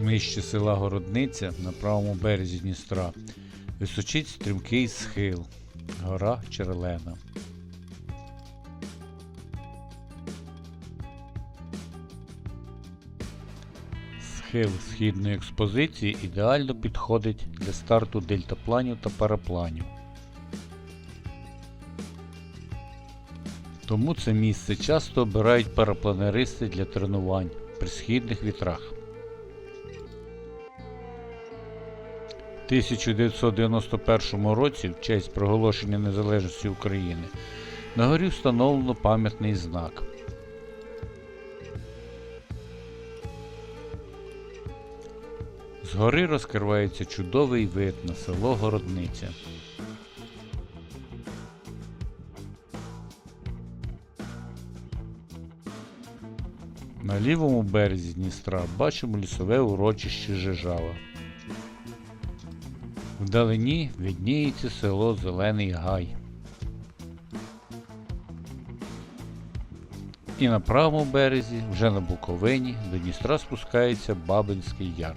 Нижче села Городниця на правому березі Дністра височить стрімкий схил, гора Черлена. Схил східної експозиції ідеально підходить для старту дельтапланів та парапланів. Тому це місце часто обирають парапланеристи для тренувань при східних вітрах. 1991 році, в честь проголошення незалежності України, на горі встановлено пам'ятний знак. Згори розкривається чудовий вид на село Городниця. На лівому березі Дністра бачимо лісове урочище Жежава. Вдалині видніється село Зелений Гай. І на правому березі, вже на Буковині, до Дністра спускається Бабинський Яр.